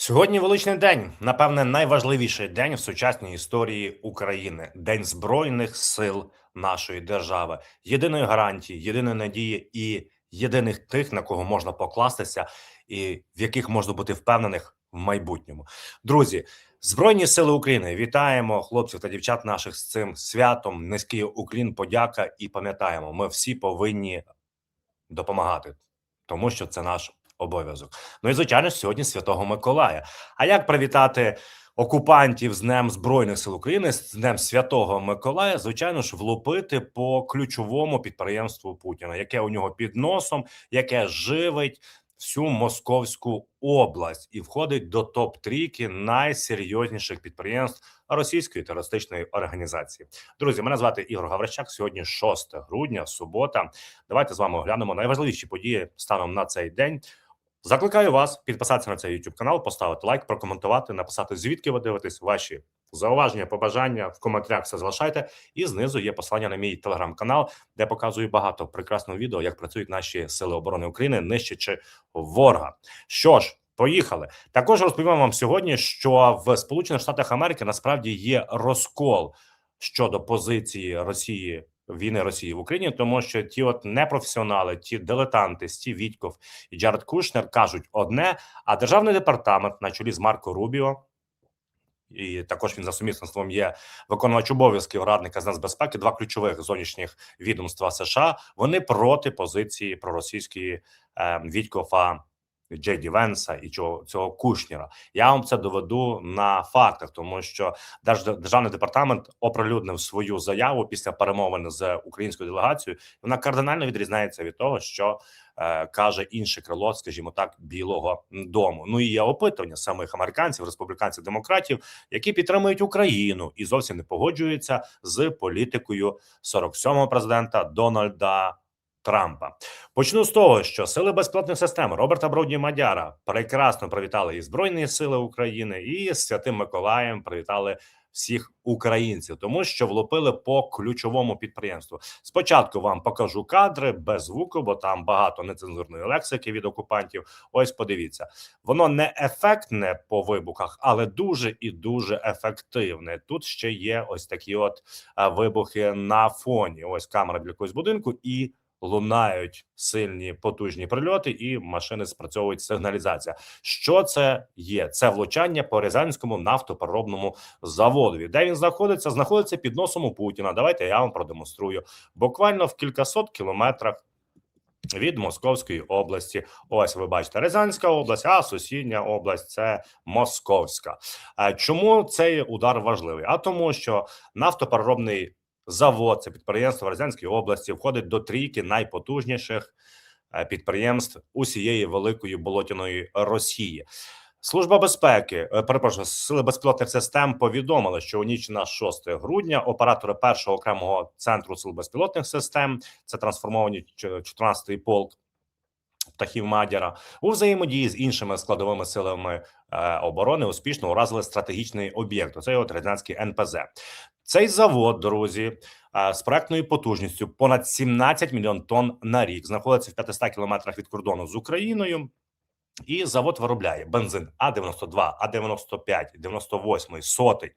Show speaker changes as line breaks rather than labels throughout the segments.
Сьогодні величний день, напевне, найважливіший день в сучасній історії України День Збройних сил нашої держави, єдиної гарантії, єдиної надії і єдиних тих, на кого можна покластися, і в яких можна бути впевнених в майбутньому. Друзі, Збройні сили України вітаємо хлопців та дівчат наших з цим святом. Низький уклін, подяка і пам'ятаємо, ми всі повинні допомагати, тому що це наш обов'язок. Ну і звичайно сьогодні Святого Миколая. А як привітати окупантів з Днем Збройних сил України з Днем Святого Миколая? Звичайно ж, влупити по ключовому підприємству Путіна, яке у нього під носом, яке живить. Всю московську область і входить до топ трійки найсерйозніших підприємств російської терористичної організації. Друзі, мене звати Ігор Гаврищак. Сьогодні 6 грудня, субота. Давайте з вами оглянемо найважливіші події станом на цей день. Закликаю вас підписатися на цей YouTube канал, поставити лайк, прокоментувати, написати звідки ви дивитесь ваші зауваження, побажання в коментарях все залишайте. І знизу є посилання на мій телеграм-канал, де показую багато прекрасного відео, як працюють наші сили оборони України, нищачи ворога. Що ж. Поїхали. Також розповім вам сьогодні, що в Сполучених Штатах Америки насправді є розкол щодо позиції Росії війни Росії в Україні, тому що ті, от непрофесіонали, ті дилетанти, Стів Вітьков і Джаред Кушнер кажуть одне, а державний департамент на чолі з Марко Рубіо. І також він за сумісництвом є виконувач обов'язків радника з нацбезпеки, два ключових зовнішніх відомства США. Вони проти позиції проросійської е, Вітькофа Джейді Венса і цього, цього Кушніра. Я вам це доведу на фактах, тому що державний департамент оприлюднив свою заяву після перемовин з українською делегацією. Вона кардинально відрізняється від того, що е, каже інше крило, скажімо так, Білого Дому. Ну і є опитування самих американців, республіканців, демократів, які підтримують Україну і зовсім не погоджуються з політикою 47-го президента Дональда. Трампа почну з того, що сили безпілотних систем Роберта Бродні Мадяра прекрасно привітали і збройні сили України, і з святим Миколаєм привітали всіх українців, тому що влупили по ключовому підприємству. Спочатку вам покажу кадри без звуку, бо там багато нецензурної лексики від окупантів. Ось подивіться, воно не ефектне по вибухах, але дуже і дуже ефективне. Тут ще є ось такі от вибухи на фоні. Ось камера для якогось будинку і лунають сильні потужні прильоти, і машини спрацьовують сигналізація. Що це є? Це влучання по Рязанському нафтопереробному заводові. Де він знаходиться? Знаходиться під носом у Путіна. Давайте я вам продемонструю. Буквально в кількасот кілометрах. Від Московської області, ось ви бачите, Рязанська область, а сусідня область це Московська. Чому цей удар важливий? А тому, що нафтопереробний завод, це підприємство в Розянській області, входить до трійки найпотужніших е, підприємств усієї великої болотяної Росії. Служба безпеки, е, перепрошую, сили безпілотних систем повідомили, що у ніч на 6 грудня оператори першого окремого центру сил безпілотних систем це трансформовані 14-й полк птахів Мадяра у взаємодії з іншими складовими силами е, оборони успішно уразили стратегічний об'єкт. Це от радянський НПЗ. Цей завод, друзі, е, з проектною потужністю понад 17 мільйон тонн на рік знаходиться в 500 кілометрах від кордону з Україною. І завод виробляє бензин А 92 А 95 98 сотий,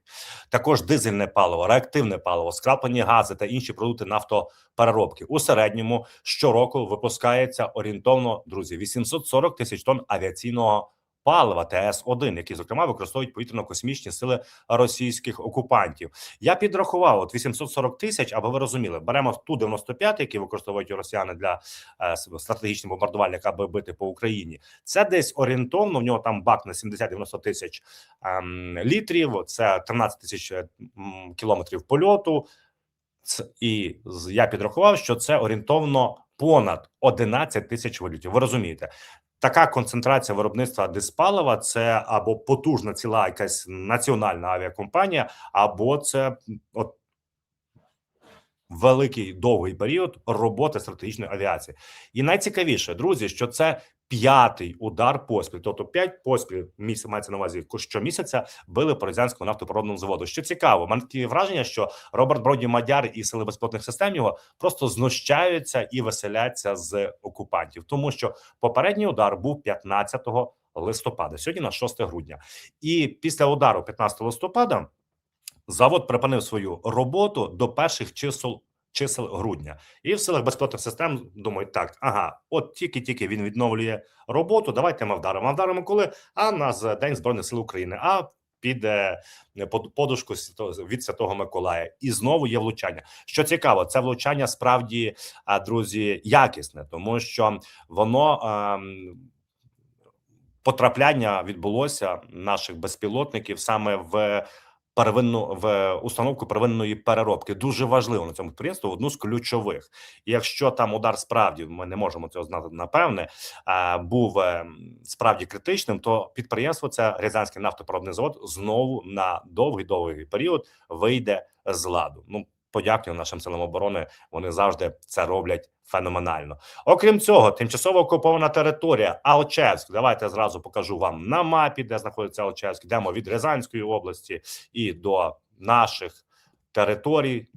також дизельне паливо, реактивне паливо, скраплені гази та інші продукти нафтопереробки. У середньому щороку випускається орієнтовно друзі 840 тисяч тонн авіаційного палива ТС-1, які зокрема використовують повітряно-космічні сили російських окупантів. Я підрахував от 840 тисяч, аби ви розуміли, беремо ту 95, які використовують росіяни для е, стратегічних бомбардувальних, аби бити по Україні. Це десь орієнтовно. В нього там бак на 70-90 тисяч ем, літрів. Це 13 тисяч ем, кілометрів польоту. І я підрахував, що це орієнтовно понад 11 тисяч валютів. Ви розумієте, така концентрація виробництва диспалива це або потужна ціла якась національна авіакомпанія, або це от великий довгий період роботи стратегічної авіації. І найцікавіше, друзі, що це п'ятий удар поспіль, тобто п'ять поспіль місяць мається на увазі щомісяця били по Рязанському нафтопроводному заводу. Що цікаво, мене таке враження, що Роберт Броді Мадяр і сили безпілотних систем його просто знущаються і веселяться з окупантів, тому що попередній удар був 15 листопада. Сьогодні на 6 грудня. І після удару 15 листопада завод припинив свою роботу до перших чисел. Чисел грудня і в силах безпілотних систем думають так: ага, от тільки-тільки він відновлює роботу. Давайте ми вдаримо. А вдаримо коли? А на День збройних сил України. А піде под подушку від Святого Миколая, і знову є влучання. Що цікаво, це влучання справді, а, друзі, якісне, тому що воно ем, потрапляння відбулося наших безпілотників саме в первинну в установку первинної переробки. Дуже важливо на цьому підприємстві одну з ключових. Якщо там удар справді ми не можемо цього знати напевне, був ем, справді критичним, то підприємство це Рязанський нафтопереробний завод знову на довгий довгий період вийде з ладу. Ну подякуємо нашим силам оборони. Вони завжди це роблять феноменально. Окрім цього, тимчасово окупована територія Алчевськ. Давайте зразу покажу вам на мапі, де знаходиться Алчевськ. Йдемо від Рязанської області і до наших територій.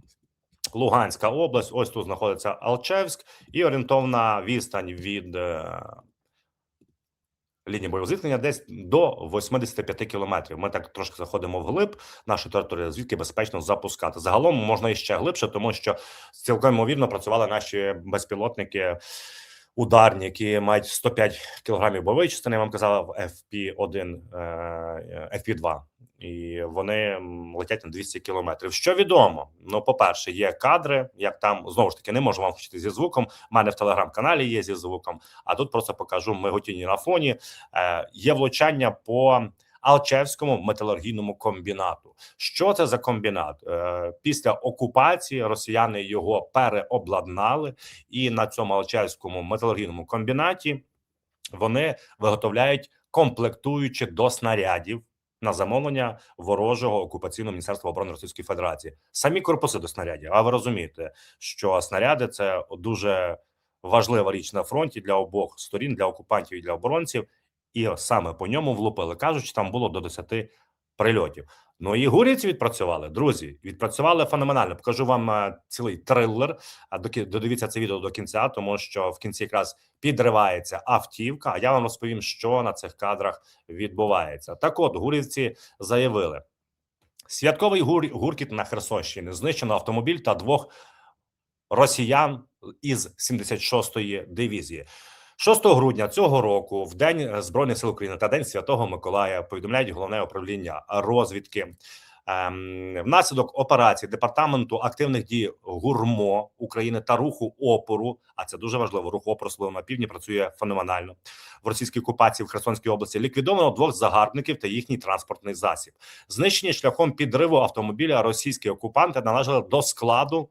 Луганська область. Ось тут знаходиться Алчевськ і орієнтовна відстань від е, лінії бойового зіткнення десь до 85 кілометрів. Ми так трошки заходимо вглиб нашої території, звідки безпечно запускати. Загалом можна іще глибше, тому що цілком ймовірно працювали наші безпілотники. Ударні, які мають 105 кілограмів бойової частини, я вам казав FP-1, е, FP-2, і вони летять на 200 кілометрів. Що відомо? Ну, по-перше, є кадри, як там знову ж таки не можу вам включити зі звуком. У мене в телеграм-каналі є зі звуком. А тут просто покажу миготіння на фоні. Е, є влучання по Алчевському металургійному комбінату. Що це за комбінат? Е, після окупації росіяни його переобладнали, і на цьому Алчевському металургійному комбінаті вони виготовляють комплектуючі до снарядів. На замовлення ворожого окупаційного міністерства оборони Російської Федерації самі корпуси до снарядів. А ви розумієте, що снаряди це дуже важлива річ на фронті для обох сторін, для окупантів і для оборонців. І саме по ньому влупили. Кажуть, там було до 10 прильотів. Ну і гурівці відпрацювали. Друзі, відпрацювали феноменально. Покажу вам е, цілий трилер. А додивіться це відео до кінця, тому що в кінці якраз підривається автівка. А я вам розповім, що на цих кадрах відбувається. Так, от гурівці заявили: святковий гур... гуркіт на Херсонщині знищено автомобіль та двох росіян із 76-ї дивізії. 6 грудня цього року, в день е, збройних сил України та день Святого Миколая, повідомляють головне управління розвідки. Ем, внаслідок операції департаменту активних дій гурмо України та руху опору. А це дуже важливо. Рух опору особливо на півдні працює феноменально в російській окупації в Херсонській області. Ліквідовано двох загарбників та їхній транспортний засіб. Знищені шляхом підриву автомобіля російські окупанти належали до складу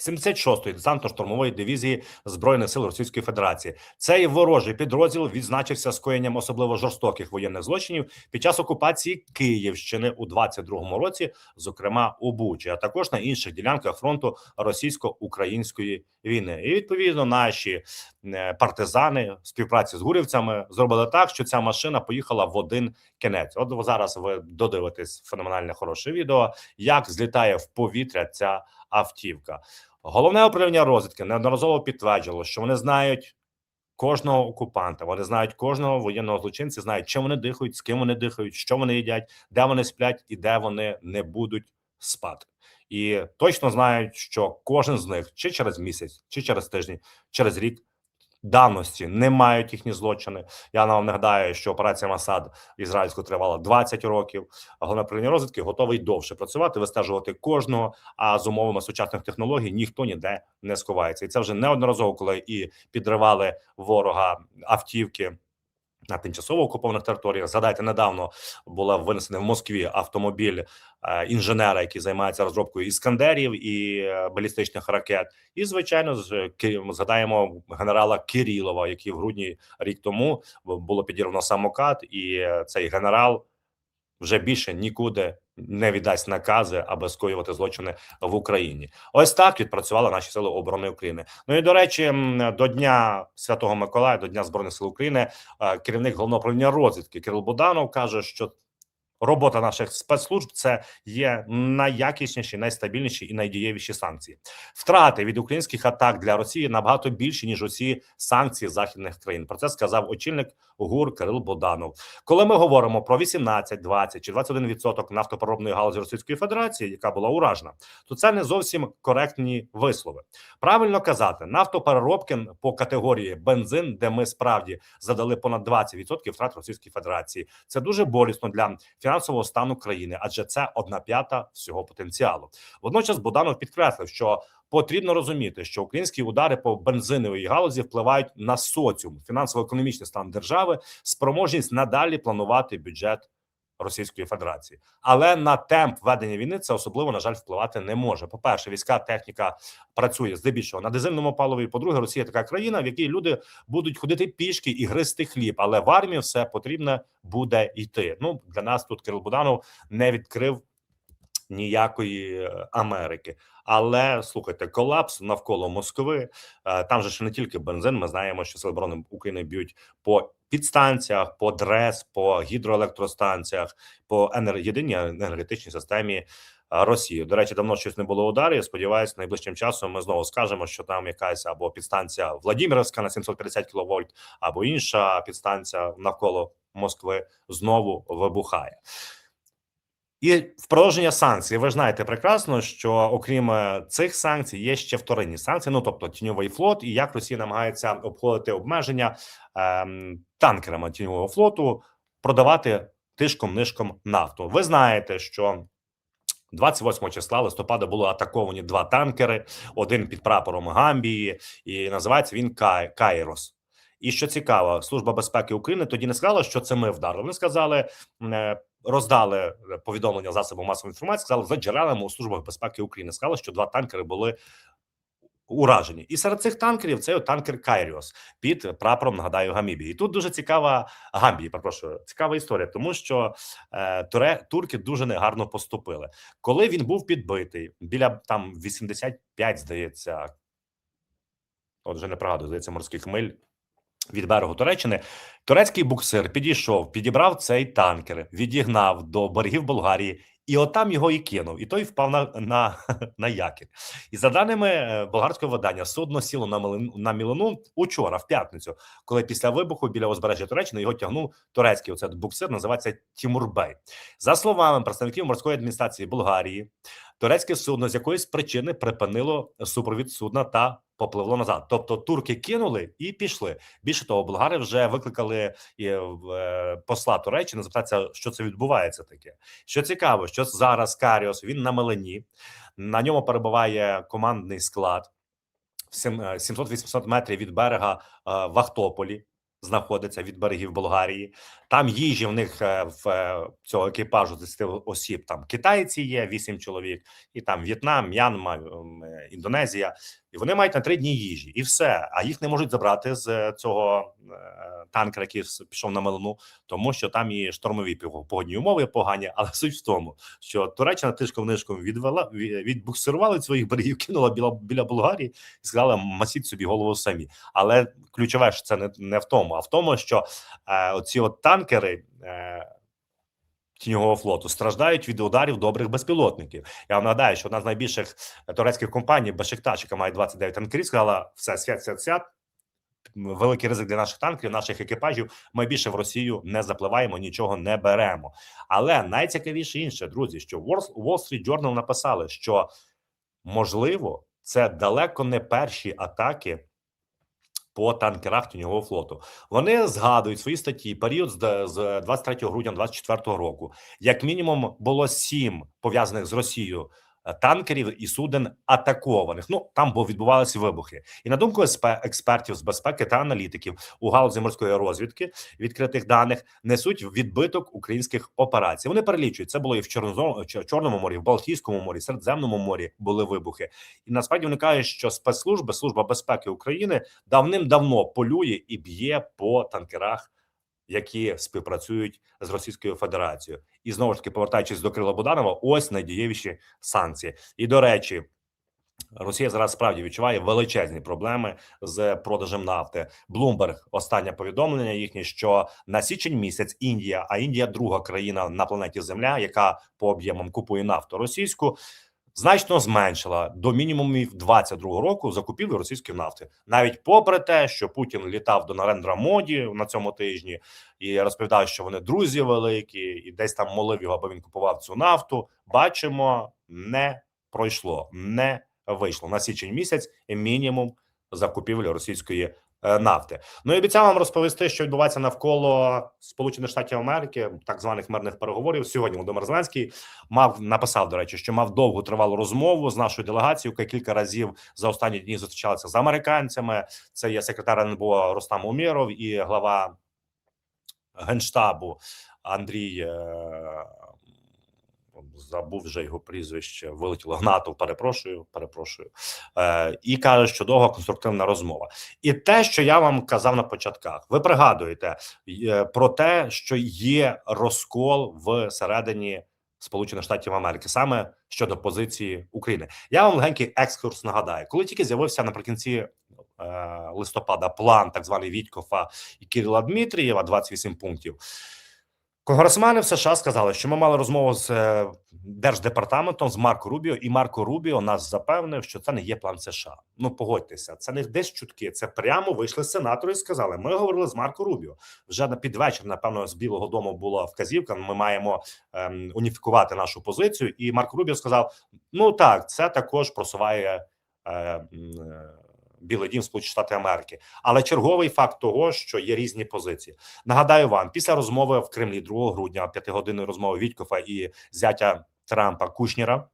76-ї десантно-штурмової дивізії збройних сил Російської Федерації. Цей ворожий підрозділ відзначився скоєнням особливо жорстоких воєнних злочинів під час окупації Київщини у 22-му році, зокрема у Бучі, а також на інших ділянках фронту російсько-української війни. І відповідно наші е, партизани в співпраці з гурівцями зробили так, що ця машина поїхала в один кінець. От зараз ви додивитесь феноменальне хороше відео, як злітає в повітря ця автівка. Головне управління розвідки неодноразово підтверджувало, що вони знають кожного окупанта, вони знають кожного воєнного злочинця, знають, чим вони дихають, з ким вони дихають, що вони їдять, де вони сплять і де вони не будуть спати. І точно знають, що кожен з них чи через місяць, чи через тиждень, через рік давності не мають їхні злочини. Я вам нагадаю, що операція Масад ізраїльську тривала 20 років. Головне розвідки готовий довше працювати, вистежувати кожного. А з умовами сучасних технологій ніхто ніде не сховається, і це вже неодноразово, коли і підривали ворога автівки. На тимчасово окупованих територіях згадайте, недавно була винесена в Москві автомобіль е, інженера, який займається розробкою іскандерів і е, балістичних ракет. І звичайно, згадаємо генерала Кирилова, який в грудні рік тому було підірвано самокат, і е, цей генерал вже більше нікуди не віддасть накази, аби скоювати злочини в Україні. Ось так відпрацювали наші сили оборони України. Ну і до речі, до дня Святого Миколая, до дня збройних сил України, е, керівник головного управління розвідки Кирил Буданов каже, що робота наших спецслужб це є найякісніші, найстабільніші і найдієвіші санкції. Втрати від українських атак для Росії набагато більші ніж усі санкції західних країн. Про це сказав очільник ГУР Кирил Боданов. Коли ми говоримо про 18, 20 чи 21 відсоток нафтопереробної галузі Російської Федерації, яка була уражена, то це не зовсім коректні вислови. Правильно казати, нафтопереробки по категорії бензин, де ми справді задали понад 20% втрат Російської Федерації. Це дуже болісно для фінансового стану країни, адже це одна п'ята всього потенціалу. Водночас Буданов підкреслив, що потрібно розуміти, що українські удари по бензиновій галузі впливають на соціум, фінансово-економічний стан держави, спроможність надалі планувати бюджет. Російської Федерації, але на темп ведення війни це особливо на жаль впливати не може. По перше, війська техніка працює здебільшого на дизельному паливі. По-друге, Росія така країна, в якій люди будуть ходити пішки і гристи хліб, але в армію все потрібно буде йти. Ну для нас тут Кирил Буданов не відкрив ніякої е, Америки. Але слухайте, колапс навколо Москви. е, Там же ще не тільки бензин. Ми знаємо, що сили оборони України б'ють по підстанціях, по ДРЕС, по гідроелектростанціях, по енер... єдиній енергетичній системі е, Росії. До речі, давно щось не було ударів. сподіваюся, найближчим часом ми знову скажемо, що там якась або підстанція Владимирівська на 750 кВт, або інша підстанція навколо Москви знову вибухає. І впровадження санкцій. Ви ж знаєте прекрасно, що окрім е, цих санкцій є ще вторинні санкції, ну тобто тіньовий флот, і як Росія намагається обходити обмеження ем, танкерами тіньового флоту, продавати тишком нишком нафту. Ви знаєте, що 28 числа листопада були атаковані два танкери: один під прапором Гамбії, і називається він Кай Кайрос. І що цікаво, служба безпеки України тоді не сказала, що це ми вдарили. Вони сказали, е, роздали повідомлення засобам масової інформації. Сказали за джерелами у службах безпеки України. Сказали, що два танкери були уражені, і серед цих танкерів це танкер Кайріос під прапором. Нагадаю, Гамібії. І тут дуже цікава Гамбії. Перепрошую, цікава історія, тому що е, туре турки дуже негарно поступили. Коли він був підбитий біля там 85, здається, от вже не пригадую, здається, морських миль від берегу Туреччини. Турецький буксир підійшов, підібрав цей танкер, відігнав до берегів Болгарії, і отам його і кинув. І той впав на на, на якір. І за даними е, болгарського видання, судно сіло на Милину, на Мілину учора, в п'ятницю, коли після вибуху біля узбережжя Туреччини його тягнув турецький оцей буксир, називається Тімурбей. За словами представників морської адміністрації Болгарії, турецьке судно з якоїсь причини припинило супровід судна та попливло назад. Тобто турки кинули і пішли. Більше того, болгари вже викликали і, е, посла Туреччини запитатися, що це відбувається таке. Що цікаво, що зараз Каріос він на мелені, на ньому перебуває командний склад. 700-800 метрів від берега е, в Ахтополі знаходиться від берегів Болгарії. Там їжі в них е, в е, цього екіпажу з 10 осіб. Там китайці є 8 чоловік, і там В'єтнам, М'янма, е, Індонезія. І вони мають на три дні їжі, і все. А їх не можуть забрати з е, цього е, танкера, який пішов на Мелину, тому що там і штормові погодні умови погані. Але суть в тому, що Туреччина тишком нишком відвела ві- відбуксирувала від своїх берегів, кинула біля, біля Болгарії і сказала: масіть собі голову самі. Але ключове ж це не, не в тому, а в тому, що е, оці от танкери. Е, Тіньового флоту страждають від ударів добрих безпілотників. Я вам нагадаю, що одна з найбільших е, турецьких компаній Бешикташ, яка має 29 танкерів, сказала все свят, свят, свят. Великий ризик для наших танкерів, наших екіпажів. Ми більше в Росію не запливаємо, нічого не беремо. Але найцікавіше інше, друзі, що Wall Street Journal написали, що можливо це далеко не перші атаки по танкерах тіньового флоту. Вони згадують свої статті період з, з 23 грудня 24 року. Як мінімум було сім пов'язаних з Росією танкерів і суден атакованих. Ну там бо відбувалися вибухи. І на думку експертів з безпеки та аналітиків у галузі морської розвідки відкритих даних несуть відбиток українських операцій. Вони перелічують це було і в Чорному морі, в Балтійському морі, Середземному морі були вибухи. І насправді вони кажуть, що спецслужби, служба безпеки України давним-давно полює і б'є по танкерах, які співпрацюють з Російською Федерацією. І знову ж таки, повертаючись до Крила Буданова, ось найдієвіші санкції. І до речі, Росія зараз справді відчуває величезні проблеми з продажем нафти. Блумберг останнє повідомлення їхнє, що на січень місяць Індія, а Індія друга країна на планеті Земля, яка по об'ємам купує нафту російську. Значно зменшила до мінімумів 22 року закупівлю російської нафти, навіть попри те, що Путін літав до Нарендра Моді на цьому тижні і розповідав, що вони друзі великі, і десь там молив його, аби він купував цю нафту. Бачимо, не пройшло, не вийшло на січень місяць мінімум закупівлі російської нафти. Ну і обіцяв вам розповісти, що відбувається навколо Сполучених Штатів Америки, так званих мирних переговорів. Сьогодні Володимир Зеленський мав написав до речі, що мав довгу тривалу розмову з нашою делегацією, яка кілька разів за останні дні зустрічалася з американцями. Це є секретар НБО Рустам Умєров і глава генштабу Андрій. Забув вже його прізвище, вилетіло Гнатов. Перепрошую, перепрошую, е, і каже, що довга конструктивна розмова. І те, що я вам казав на початках, ви пригадуєте е, про те, що є розкол всередині Сполучених Штатів Америки, саме щодо позиції України. Я вам легенький екскурс нагадаю, коли тільки з'явився наприкінці е, листопада план, так званий Вітькофа і Кирила Дмитрієва, 28 пунктів. Конгресмени в США сказали, що ми мали розмову з е, держдепартаментом з Марко Рубіо, і Марко Рубіо нас запевнив, що це не є план США. Ну погодьтеся, це не десь чутки. Це прямо вийшли сенатори і сказали. Ми говорили з Марко Рубіо. Вже на підвечір, напевно, з Білого Дому була вказівка. Ми маємо ем, уніфікувати нашу позицію. І Марко Рубіо сказав: Ну так, це також просуває. Е, е, Білий Дім Сполучені Штати Америки, але черговий факт того, що є різні позиції. Нагадаю вам, після розмови в Кремлі 2 грудня, п'ятигодинної розмови Вітькофа і зятя Трампа Кушніра.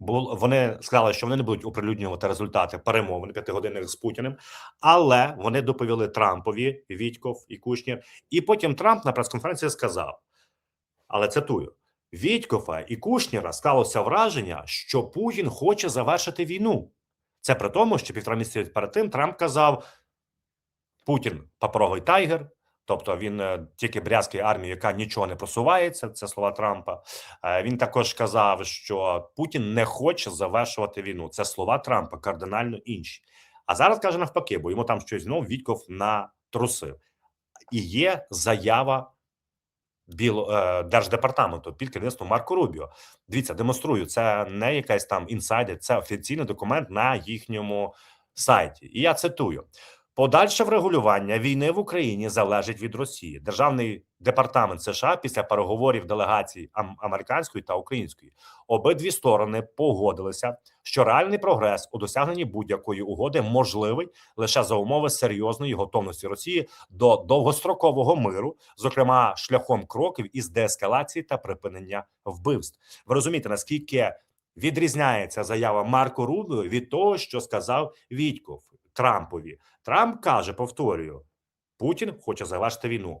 Бул вони сказали, що вони не будуть оприлюднювати результати перемовин п'ятигодинних з Путіним, але вони доповіли Трампові Вітьков і Кушнір. І потім Трамп на прес-конференції сказав: але цитую: Вітькофа і Кушніра склалося враження, що Путін хоче завершити війну. Це при тому, що півтора місяці перед тим Трамп казав: Путін паперовий тайгер, тобто він е, тільки брязкає армію, яка нічого не просувається. Це слова Трампа. Е, Він також казав, що Путін не хоче завершувати війну. Це слова Трампа кардинально інші. А зараз каже навпаки, бо йому там щось знов Вітков натрусив. І є заява Біло е, держдепартаменту під керівництвом Марко Рубіо. Дивіться, демонструю. Це не якась там інсайдер, це офіційний документ на їхньому сайті. І я цитую: подальше врегулювання війни в Україні залежить від Росії. Державний департамент США після переговорів делегацій американської та української обидві сторони погодилися, що реальний прогрес у досягненні будь-якої угоди можливий лише за умови серйозної готовності Росії до довгострокового миру, зокрема шляхом кроків із деескалації та припинення вбивств. Ви розумієте, наскільки відрізняється заява Марко Рубіо від того, що сказав Вітьков Трампові. Трамп каже: повторюю, Путін хоче завершити війну.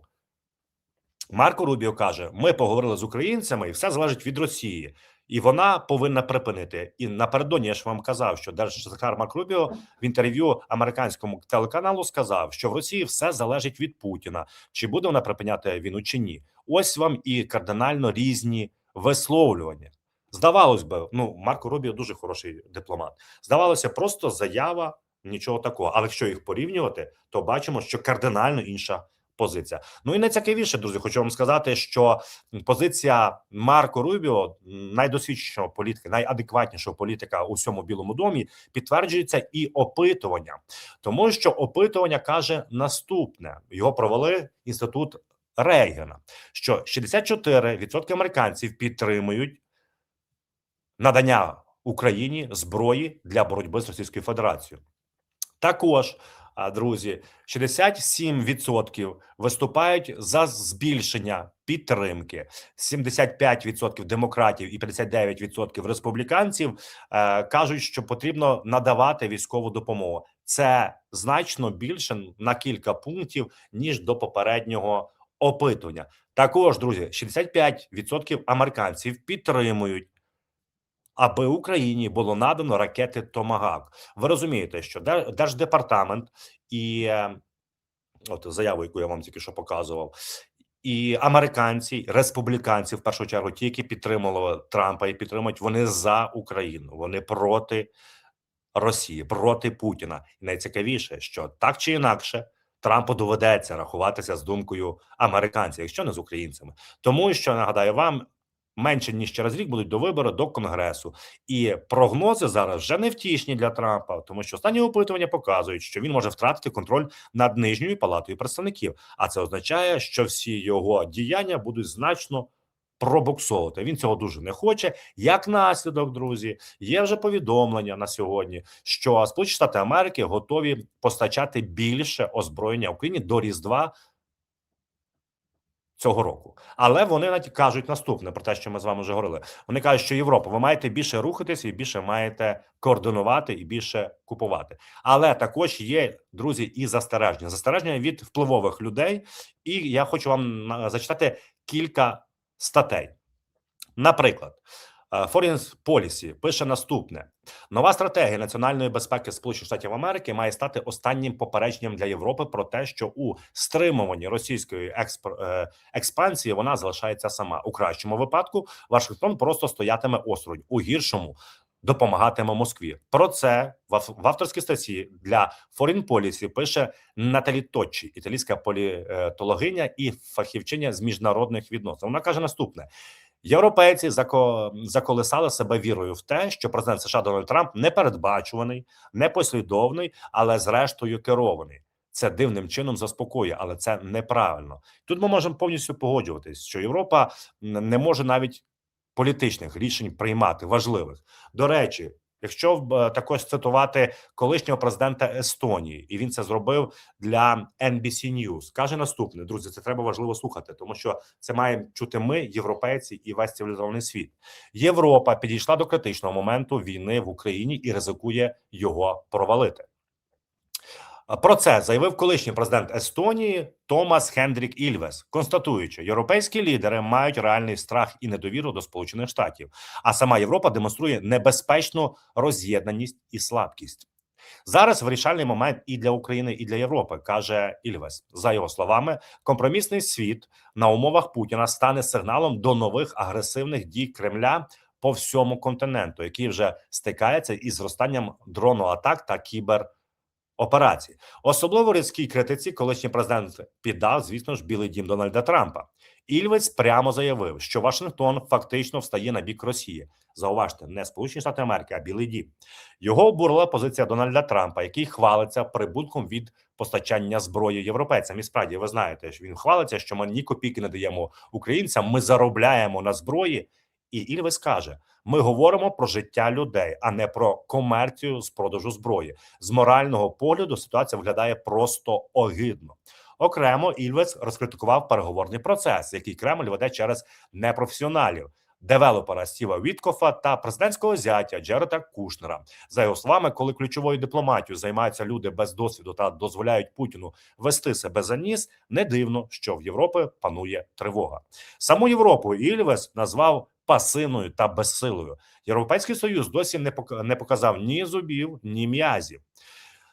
Марко Рубіо каже: ми поговорили з українцями, і все залежить від Росії, і вона повинна припинити. І напередодні я ж вам казав, що держсекретар Марко Рубіо в інтерв'ю американському телеканалу сказав, що в Росії все залежить від Путіна, чи буде вона припиняти війну, чи ні. Ось вам і кардинально різні висловлювання. Здавалось би, ну Марко Рубіо дуже хороший дипломат. Здавалося, просто заява, нічого такого. Але якщо їх порівнювати, то бачимо, що кардинально інша позиція. Ну і найцікавіше, друзі, хочу вам сказати, що позиція Марко Рубіо, найдосвідченішого політика, найадекватнішого політика у всьому білому домі, підтверджується і опитування, тому що опитування каже наступне: його провели інститут Рейгена, що 64% американців підтримують надання Україні зброї для боротьби з Російською Федерацією. Також, друзі, 67% виступають за збільшення підтримки, 75% демократів і 59% республіканців е, кажуть, що потрібно надавати військову допомогу. Це значно більше на кілька пунктів ніж до попереднього опитування. Також, друзі, 65% американців підтримують аби Україні було надано ракети Томагак. Ви розумієте, що Дер- держдепартамент і е, от заяву, яку я вам тільки що показував, і американці, республіканці, в першу чергу, ті, які підтримували Трампа і підтримують, вони за Україну, вони проти Росії, проти Путіна. І найцікавіше, що так чи інакше Трампу доведеться рахуватися з думкою американців, якщо не з українцями, тому що нагадаю вам. Менше ніж через рік будуть до вибору до конгресу, і прогнози зараз вже не втішні для Трампа, тому що останні опитування показують, що він може втратити контроль над нижньою палатою представників. А це означає, що всі його діяння будуть значно пробуксовувати. Він цього дуже не хоче. Як наслідок, друзі, є вже повідомлення на сьогодні, що Сполучені Штати Америки готові постачати більше озброєння Україні до Різдва. Цього року, але вони кажуть наступне про те, що ми з вами вже говорили. Вони кажуть, що Європа, ви маєте більше рухатися і більше маєте координувати і більше купувати. Але також є друзі і застереження. Застереження від впливових людей. І я хочу вам зачитати кілька статей. Наприклад, Foreign Policy пише наступне: нова стратегія національної безпеки Сполучених Штатів Америки має стати останнім попередженням для Європи про те, що у стримуванні російської експр... е, експансії вона залишається сама у кращому випадку. Вашингтон просто стоятиме осторонь, у гіршому допомагатиме Москві. Про це в ав- в авторській статті для Foreign Policy пише Наталі Точчі, італійська політологиня і фахівчиня з міжнародних відносин. Вона каже наступне. Європейці зако... заколисали себе вірою в те, що президент США Дональд Трамп непередбачуваний, непослідовний, але зрештою керований. Це дивним чином заспокоює, але це неправильно. Тут ми можемо повністю погоджуватись, що Європа не може навіть політичних рішень приймати важливих. До речі, якщо е, також цитувати колишнього президента Естонії, і він це зробив для NBC News, каже наступне: друзі, це треба важливо слухати, тому що це маємо чути ми, європейці, і весь цивілізований світ. Європа підійшла до критичного моменту війни в Україні і ризикує його провалити. Про це заявив колишній президент Естонії Томас Хендрік Ільвес, констатуючи, європейські лідери мають реальний страх і недовіру до Сполучених Штатів, а сама Європа демонструє небезпечну роз'єднаність і слабкість. Зараз вирішальний момент і для України, і для Європи, каже Ільвес. За його словами, компромісний світ на умовах Путіна стане сигналом до нових агресивних дій Кремля по всьому континенту, який вже стикається із зростанням дроноатак та кібероперацій. Особливо різкій критиці, колишній президент піддав, звісно ж, Білий Дім Дональда Трампа. Ільвець прямо заявив, що Вашингтон фактично встає на бік Росії. Зауважте, не Сполучені Штати Америки, а Білий Дім. Його обурила позиція Дональда Трампа, який хвалиться прибутком від постачання зброї європейцям. І справді ви знаєте, що він хвалиться, що ми ні копійки не даємо українцям. Ми заробляємо на зброї. І Ільвес каже: ми говоримо про життя людей, а не про комерцію з продажу зброї. З морального погляду ситуація виглядає просто огидно. Окремо Ільвес розкритикував переговорний процес, який Кремль веде через непрофесіоналів. Девелопера Стіва Віткофа та президентського зятя Джерета Кушнера за його словами, коли ключовою дипломатією займаються люди без досвіду та дозволяють Путіну вести себе за ніс, не дивно, що в Європі панує тривога. Саму Європу Ільвес назвав пасивною та безсилою. Європейський союз досі не пок- не показав ні зубів, ні м'язів.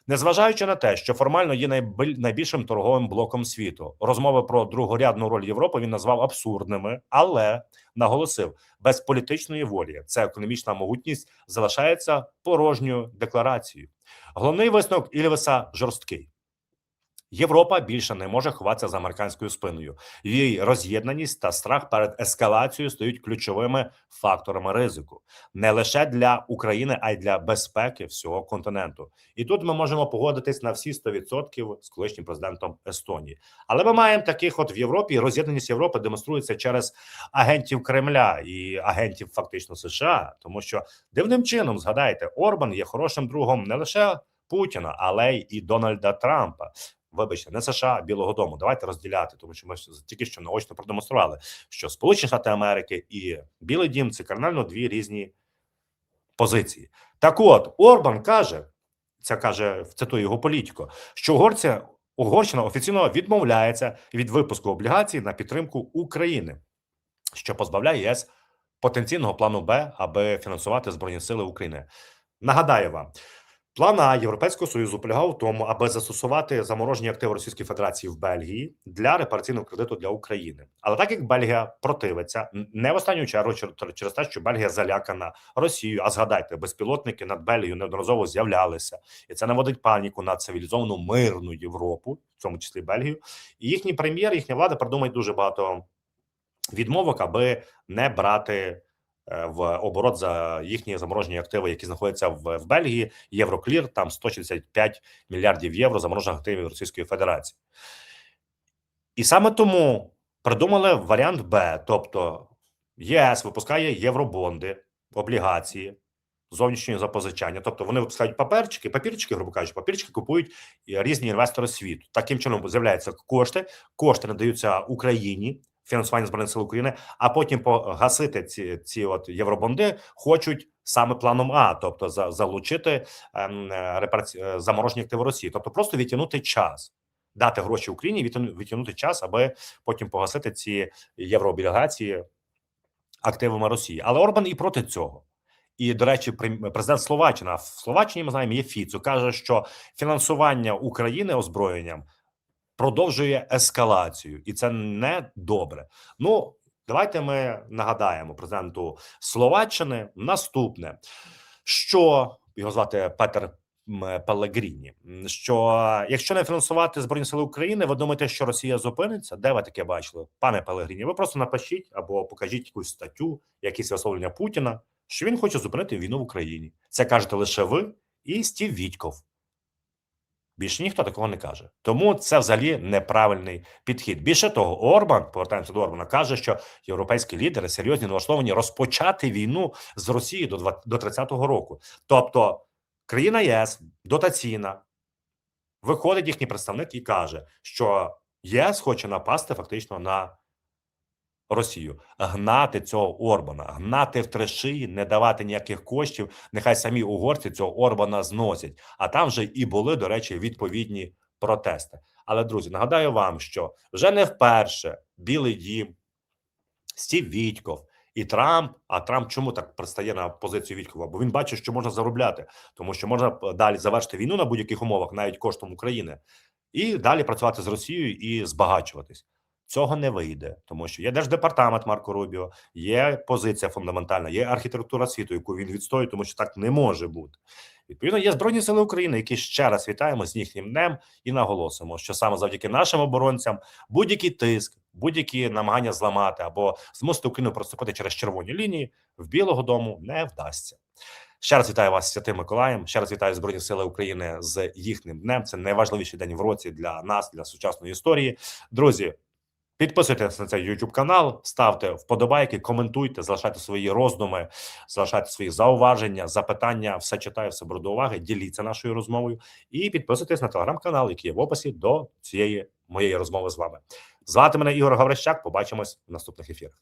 Незважаючи на те, що формально є найбільшим торговим блоком світу, розмови про другорядну роль Європи він назвав абсурдними, але наголосив, без політичної волі ця економічна могутність залишається порожньою декларацією. Головний висновок Ільвеса жорсткий. Європа більше не може ховатися за американською спиною. Її роз'єднаність та страх перед ескалацією стають ключовими факторами ризику не лише для України, а й для безпеки всього континенту. І тут ми можемо погодитись на всі 100% з колишнім президентом Естонії. Але ми маємо таких, от в Європі роз'єднаність Європи демонструється через агентів Кремля і агентів фактично США, тому що дивним чином згадайте, Орбан є хорошим другом не лише Путіна, але й і Дональда Трампа. Вибачте, не США, Білого Дому. Давайте розділяти, тому що ми тільки що наочно продемонстрували, що Сполучені Штати Америки і Білий Дім це кардинально дві різні позиції. Так от Орбан каже, це каже, цитую його політико, що Угорця, Угорщина офіційно відмовляється від випуску облігацій на підтримку України, що позбавляє ЄС потенційного плану Б, аби фінансувати збройні сили України. Нагадаю вам. План Європейського союзу полягав в тому, аби застосувати заморожені активи Російської Федерації в Бельгії для репараційного кредиту для України. Але так як Бельгія противиться, не в останню чергу чер- через те, що Бельгія залякана Росією. А згадайте, безпілотники над Бельгією неодноразово з'являлися, і це наводить паніку на цивілізовану мирну Європу, в цьому числі Бельгію. І їхній прем'єр, їхня влада придумають дуже багато відмовок, аби не брати в оборот за їхні заморожені активи, які знаходяться в, в Бельгії. Євроклір там 165 мільярдів євро заморожених активів Російської Федерації. І саме тому придумали варіант Б, тобто ЄС випускає євробонди, облігації. Зовнішнього запозичання, тобто вони випускають паперчики, папірчики, грубо кажучи, папірчики купують різні інвестори світу. Таким чином з'являються кошти, кошти надаються Україні, фінансування збройних сил України, а потім погасити ці, ці от євробонди хочуть саме планом А, тобто за, залучити ем, репараці... е, заморожені активи Росії, тобто просто відтягнути час, дати гроші Україні, відтягну- відтягнути час, аби потім погасити ці єврооблігації активами Росії. Але Орбан і проти цього. І, до речі, президент Словаччини, а в Словаччині ми знаємо, є Фіцу, каже, що фінансування України озброєнням продовжує ескалацію, і це не добре. Ну давайте ми нагадаємо президенту Словаччини наступне, що його звати Петер Пелегріні. Що якщо не фінансувати збройні сили України, ви думаєте, що Росія зупиниться? Де ви таке бачили, пане Пелегріні? Ви просто напишіть або покажіть якусь статтю, якісь висловлення Путіна, що він хоче зупинити війну в Україні. Це кажете лише ви і Стів Вітьков. Більше ніхто такого не каже. Тому це взагалі неправильний підхід. Більше того, Орбан, повертаємося до Орбана, каже, що європейські лідери серйозні налаштовані розпочати війну з 20 до 30-го року. Тобто, країна ЄС дотаційна, виходить їхній представник і каже, що ЄС хоче напасти фактично на Росію, гнати цього Орбана, гнати в три шиї, не давати ніяких коштів. Нехай самі угорці цього Орбана зносять. А там вже і були, до речі, відповідні протести. Але друзі, нагадаю вам, що вже не вперше Білий Дім, Стів Вітьков і Трамп. А Трамп чому так пристає на позицію Вітькова? Бо він бачить, що можна заробляти, тому що можна далі завершити війну на будь-яких умовах, навіть коштом України, і далі працювати з Росією і збагачуватись. Цього не вийде, тому що є держдепартамент Марко Рубіо, є позиція фундаментальна, є архітектура світу, яку він відстоює, тому що так не може бути. Відповідно, є збройні сили України, які ще раз вітаємо з їхнім днем і наголосимо, що саме завдяки нашим оборонцям будь-який тиск, будь-які намагання зламати або змусити Україну проступити через червоні лінії в Білого Дому не вдасться. Ще раз вітаю вас Святим Миколаєм. Ще раз вітаю Збройні Сили України з їхнім днем. Це найважливіший день в році для нас, для сучасної історії. Друзі, Підписуйтесь на цей YouTube канал, ставте вподобайки, коментуйте, залишайте свої роздуми, залишайте свої зауваження, запитання. Все читаю, все беру до уваги. Діліться нашою розмовою і підписуйтесь на телеграм-канал, який є в описі до цієї моєї розмови з вами. Звати мене Ігор Гаврищак. Побачимось в наступних ефірах.